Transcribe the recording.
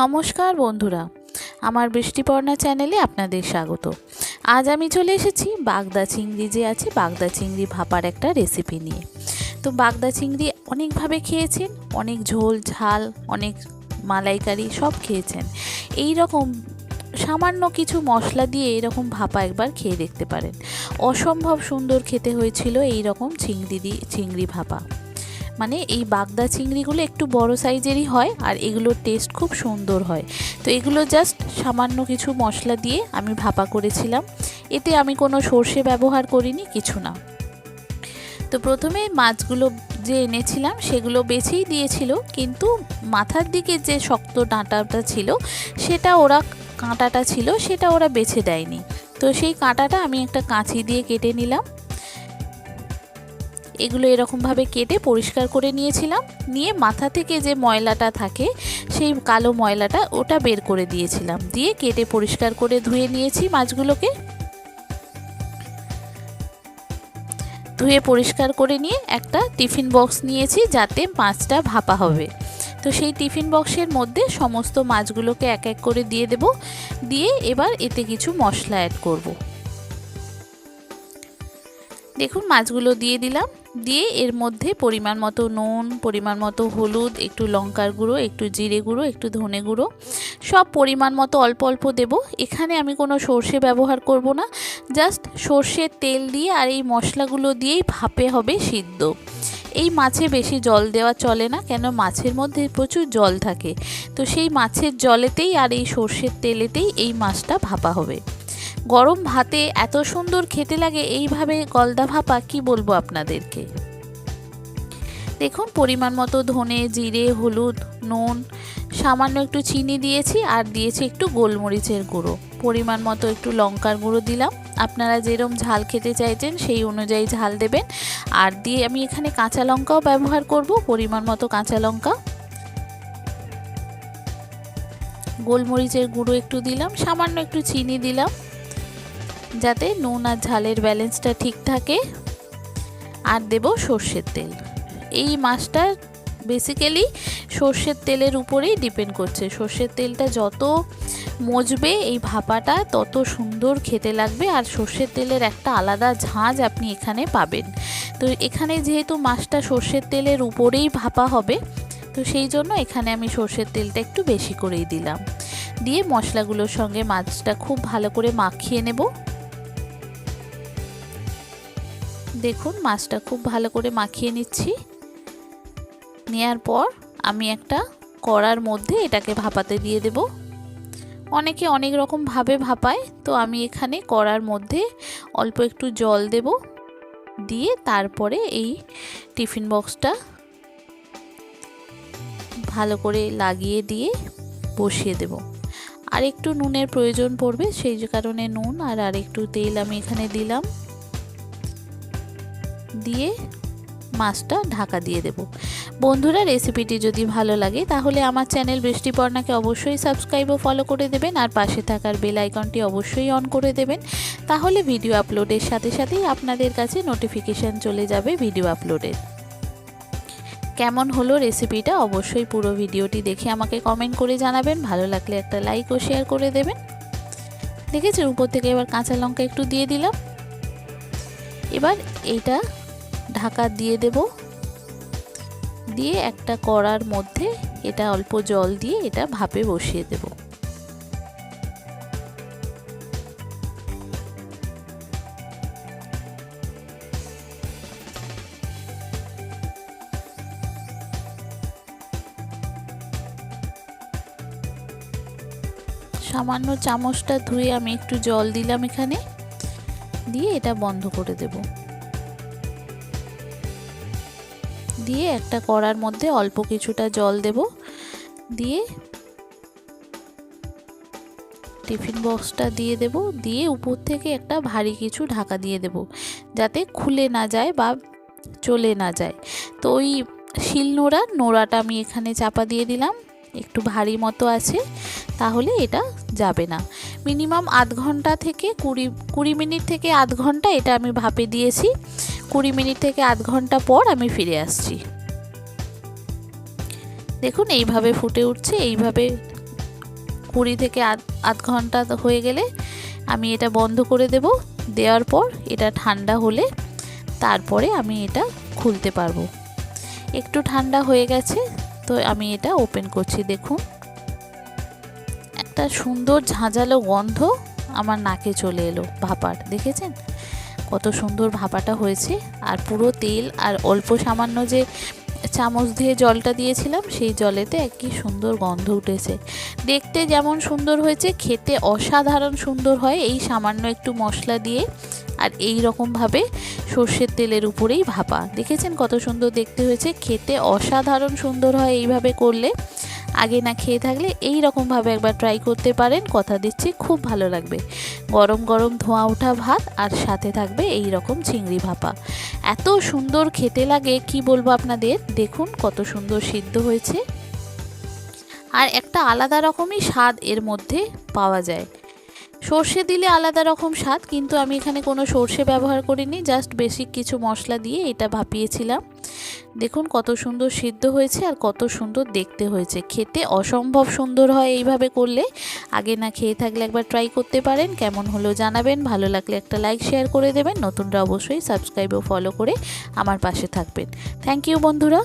নমস্কার বন্ধুরা, আমার বৃষ্টিপর্ণা চ্যানেলে আপনাদের স্বাগত। আজ আমি চলে এসেছি বাগদা চিংড়ি যে আছে, বাগদা চিংড়ি ভাপার একটা রেসিপি নিয়ে। তো বাগদা চিংড়ি অনেকভাবে খেয়েছেন, অনেক ঝোল, ঝাল, অনেক মালাইকারি সব খেয়েছেন। এই রকম সামান্য কিছু মশলা দিয়ে এরকম ভাপা একবার খেয়ে দেখতে পারেন। অসম্ভব সুন্দর খেতে হয়েছিল এই রকম চিংড়ি দিয়ে চিংড়ি ভাপা। মানে এই বাগদা চিংড়িগুলো একটু বড় সাইজেরই হয় আর এগুলোর টেস্ট খুব সুন্দর হয়। তো এগুলো জাস্ট সামান্য কিছু মশলা দিয়ে আমি ভাপা করেছিলাম। এতে আমি কোনো সর্ষে ব্যবহার করিনি, কিছু না। তো প্রথমে মাছগুলো যে এনেছিলাম সেগুলো বেছেই দিয়েছিল, কিন্তু মাথার দিকে যে শক্ত ডাঁটাটা ছিল, সেটা ওরা কাঁটাটা ছিল, সেটা ওরা বেছে দেয়নি। তো সেই কাঁটাটা আমি একটা কাঁচি দিয়ে কেটে নিলাম। এগুলো এরকমভাবে কেটে পরিষ্কার করে নিয়েছিলাম। নিয়ে মাথা থেকে যে ময়লাটা থাকে, সেই কালো ময়লাটা ওটা বের করে দিয়েছিলাম। দিয়ে কেটে পরিষ্কার করে ধুয়ে নিয়েছি মাছগুলোকে। ধুয়ে পরিষ্কার করে নিয়ে একটা টিফিন বক্স নিয়েছি যাতে মাছটা ভাপা হবে। তো সেই টিফিন বক্সের মধ্যে সমস্ত মাছগুলোকে এক এক করে দিয়ে দেব। দিয়ে এবার এতে কিছু মশলা অ্যাড করব। দেখুন, মাছগুলো দিয়ে দিলাম। দিয়ে এর মধ্যে পরিমাণ মতো নুন, পরিমাণ মতো হলুদ, একটু লঙ্কার গুঁড়ো, একটু জিরে গুঁড়ো, একটু ধনে গুঁড়ো। সব পরিমাণ মতো অল্প অল্প দেব। এখানে আমি কোনো সর্ষে ব্যবহার করব না। জাস্ট সর্ষের তেল দিয়ে আর এই মশলাগুলো দিয়েই ভাপে হবে সিদ্ধ। এই মাছে বেশি জল দেওয়া চলে না, কেন মাছের মধ্যে প্রচুর জল থাকে। তো সেই মাছের জলেতেই আর এই সর্ষের তেলেতেই এই মাছটা ভাপা হবে। গরম ভাতে এত সুন্দর খেতে লাগে, এইভাবে গলদা ভাপা কি বলব আপনাদেরকে? দেখুন, পরিমাণ মতো ধনে, জিরে, হলুদ, নুন, সামান্য একটু চিনি দিয়েছি আর দিয়েছি একটু গোলমরিচের গুঁড়ো। পরিমাণ মতো একটু লঙ্কার গুঁড়ো দিলাম। আপনারা যেরম ঝাল খেতে চাইছেন সেই অনুযায়ী ঝাল দেবেন। আর দিয়ে আমি এখানে কাঁচা লঙ্কাও ব্যবহার করব, পরিমাণ মতো কাঁচা লঙ্কা। গোলমরিচের গুঁড়ো একটু দিলাম, সামান্য একটু চিনি দিলাম। যাতে নুন আর ঝালের ব্যালেন্সটা ঠিক থাকে। আর দেব সর্ষের তেল। এই মাছটা বেসিক্যালি সর্ষের তেলের উপরেই ডিপেন্ড করছে। সর্ষের তেলটা যত মজবে এই ভাপাটা, তত সুন্দর খেতে লাগবে। আর সর্ষের তেলের একটা আলাদা ঝাঁজ আপনি এখানে পাবেন। তো এখানে যেহেতু মাছটা সর্ষের তেলের উপরেই ভাপা হবে, তো সেই জন্য এখানে আমি সর্ষের তেলটা একটু বেশি করেই দিলাম। দিয়ে মশলাগুলোর সঙ্গে মাছটা খুব ভালো করে মাখিয়ে নেব। দেখুন, মাছটা খুব ভালো করে মাখিয়ে নিচ্ছি। নেয়ার পর আমি একটা কড়ার মধ্যে এটাকে ভাপাতে দিয়ে দেব। অনেকে অনেক রকম ভাবে ভাপায়, তো আমি এখানে কড়ার মধ্যে অল্প একটু জল দেব। দিয়ে তারপরে এই টিফিন বক্সটা ভালো করে লাগিয়ে দিয়ে বসিয়ে দেব। আর একটু নুনের প্রয়োজন পড়বে, সেই কারণে নুন আর আর একটু তেল আমি এখানে দিলাম। দিয়ে মাছটা ঢাকা দিয়ে দেব। বন্ধুরা, রেসিপিটি যদি ভালো লাগে, তাহলে আমার চ্যানেল বৃষ্টিপর্ণাকে অবশ্যই সাবস্ক্রাইব ও ফলো করে দেবেন, আর পাশে থাকার বেল আইকনটি অবশ্যই অন করে দেবেন। তাহলে ভিডিও আপলোডের সাথে সাথেই আপনাদের কাছে নোটিফিকেশান চলে যাবে ভিডিও আপলোডের কেমন হলো রেসিপিটা অবশ্যই পুরো ভিডিওটি দেখে আমাকে কমেন্ট করে জানাবেন, ভালো লাগলে একটা লাইক ও শেয়ার করে দেবেন। দেখেছেন, উপর থেকে এবার কাঁচা লঙ্কা একটু দিয়ে দিলাম। এবার এইটা ঢাকা দিয়ে দেব। দিয়ে একটা কড়ার মধ্যে এটা অল্প জল দিয়ে এটা ভাপে বসিয়ে দেব। সামান্য চামচটা ধুয়ে আমি একটু জল দিলাম এখানে। দিয়ে এটা বন্ধ করে দেবো। দিয়ে একটা কড়ার মধ্যে অল্প কিছুটা জল দেব। দিয়ে টিফিন বক্সটা দিয়ে দেব। দিয়ে উপর থেকে একটা ভারী কিছু ঢাকা দিয়ে দেব, যাতে খুলে না যায় বা চলে না যায়। তো ওই শিল নোড়া, নোড়াটা আমি এখানে চাপা দিয়ে দিলাম, একটু ভারী মতো আছে, তাহলে এটা যাবে না। মিনিমাম আধ ঘণ্টা থেকে কুড়ি কুড়ি মিনিট থেকে আধ ঘণ্টা এটা আমি ভাপে দিয়েছি। কুড়ি মিনিট থেকে আধ ঘণ্টা পর আমি ফিরে আসছি। দেখুন, এইভাবে ফুটে উঠছে, এইভাবে কুড়ি থেকে আধ ঘণ্টা হয়ে গেলে আমি এটা বন্ধ করে দেব। দেওয়ার পর এটা ঠান্ডা হলে তারপরে আমি এটা খুলতে পারব। একটু ঠান্ডা হয়ে গেছে, তো আমি এটা ওপেন করছি, দেখুন। একটা সুন্দর ঝাঁঝালো গন্ধ আমার নাকে চলে এলো, ভাপার, দেখেছেন? কত সুন্দর ভাপাটা হয়েছে। আর পুরো তেল আর অল্প সামান্য যে চামচ দিয়ে জলটা দিয়েছিলাম, সেই জলেতে একই সুন্দর গন্ধ উঠেছে। দেখতে যেমন সুন্দর হয়েছে, খেতে অসাধারণ সুন্দর হয় এই সামান্য একটু মশলা দিয়ে। আর এই রকমভাবে সর্ষের তেলের উপরেই ভাপা। দেখেছেন কত সুন্দর দেখতে হয়েছে, খেতে অসাধারণ সুন্দর হয় এইভাবে করলে। আগে না খেয়ে থাকলে এই রকমভাবে একবার ট্রাই করতে পারেন, কথা দিচ্ছি, খুব ভালো লাগবে। গরম গরম ধোঁয়া ওঠা ভাত আর সাথে থাকবে এই রকম চিংড়ি ভাপা। এত সুন্দর খেতে লাগে, কি বলব আপনাদের? দেখুন কত সুন্দর সিদ্ধ হয়েছে। আর একটা আলাদা রকমই স্বাদ এর মধ্যে পাওয়া যায়। সর্ষে দিলে আলাদা রকম স্বাদ, কিন্তু আমি এখানে কোনো সর্ষে ব্যবহার করিনি জাস্ট বেসিক কিছু মশলা দিয়ে এটা ভাপিয়েছিলাম। দেখুন কত সুন্দর সিদ্ধ হয়েছে আর কত সুন্দর দেখতে হয়েছে। খেতে অসম্ভব সুন্দর হয় এইভাবে করলে। আগে না খেয়ে থাকলে একবার ট্রাই করতে পারেন, কেমন হলো জানাবেন। ভালো লাগলে একটা লাইক শেয়ার করে দেবেন। নতুনরা অবশ্যই সাবস্ক্রাইব ও ফলো করে আমার পাশে থাকবেন। থ্যাংক ইউ বন্ধুরা।